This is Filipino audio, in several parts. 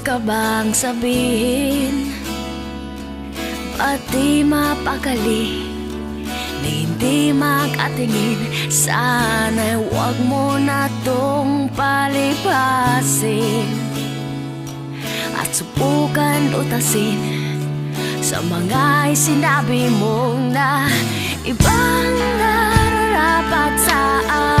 ka bang sabihin? Pati mapakali na hindi makatingin Sana'y huwag mo na tong palipasin. At subukan utasin Sa mga sinabi mong na Ibang nararapat sa akin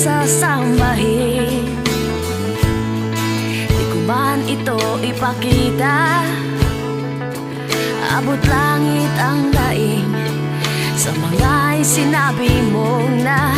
sasambahin Di ko man ito ipakita. Abot langit ang daing Sa mga sinabi mong na